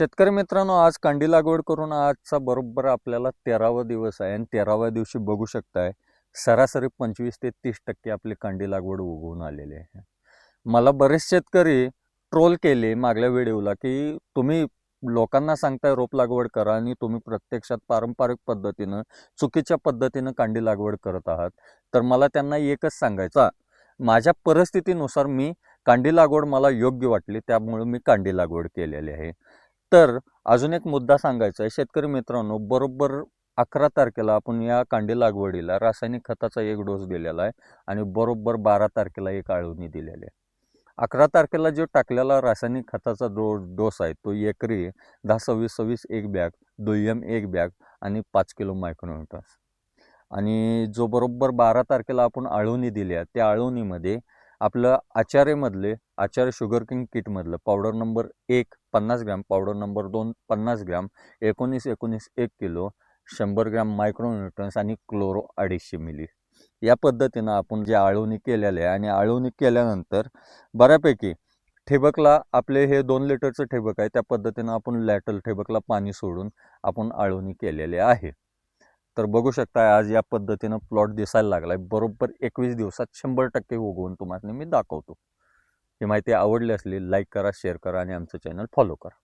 शेतकरी मित्रांनो आज कांडी लागवड करून आजचा बरोबर आपल्याला तेरावा दिवस आहे आणि तेराव्या दिवशी बघू शकताय सरासरी पंचवीस ते तीस टक्के आपली कांडी लागवड उगवून आलेली आहे. मला बरेच शेतकरी ट्रोल केले मागल्या व्हिडिओला की तुम्ही लोकांना सांगताय रोप लागवड करा आणि तुम्ही प्रत्यक्षात पारंपरिक पद्धतीनं चुकीच्या पद्धतीनं कांडी लागवड करत आहात. तर मला त्यांना एकच सांगायचा माझ्या परिस्थितीनुसार मी कांडी लागवड मला योग्य वाटली त्यामुळे मी कांडी लागवड केलेली आहे. तर अजून एक मुद्दा सांगायचा आहे. शेतकरी मित्रांनो बरोबर अकरा तारखेला आपण या कांडी लागवडीला रासायनिक खताचा एक डोस दिलेला आहे आणि बरोबर बारा तारखेला एक आळवणी दिलेली आहे. अकरा तारखेला जो टाकलेला रासायनिक खताचा डो डोस आहे तो एकरी दहा सव्वीस सव्वीस एक बॅग दुय्यम एक बॅग आणि पाच किलो मायक्रोमीटर्स आणि जो बरोबर बारा तारखेला आपण आळवणी दिली आहे त्या आळवणीमध्ये आपलं आचार्यमधले आचार्य शुगर किंग किटमधलं पावडर नंबर एक पन्नास ग्रॅम पावडर नंबर दोन पन्नास ग्रॅम एकोणीस एकोणीस एक किलो शंभर ग्रॅम मायक्रोन्युट्रन्स आणि क्लोरो अडीचशे मिली या पद्धतीनं आपण जे आळवणी केलेले आहे आणि आळवणी केल्यानंतर बऱ्यापैकी ठेबकला आपले हे दोन लिटरचं ठिबक आहे त्या पद्धतीनं आपण लॅटल ठिबकला पाणी सोडून आपण आळवणी केलेले आहे. तर बघू शकता आज या पद्धतीनं प्लॉट दिसायला लागलाय. बरोबर एकवीस दिवसात शंभर टक्के उगवून तुम्हाला मी दाखवतो. ही माहिती आवडली असली लाईक करा शेअर करा आणि आमचं चॅनल फॉलो करा.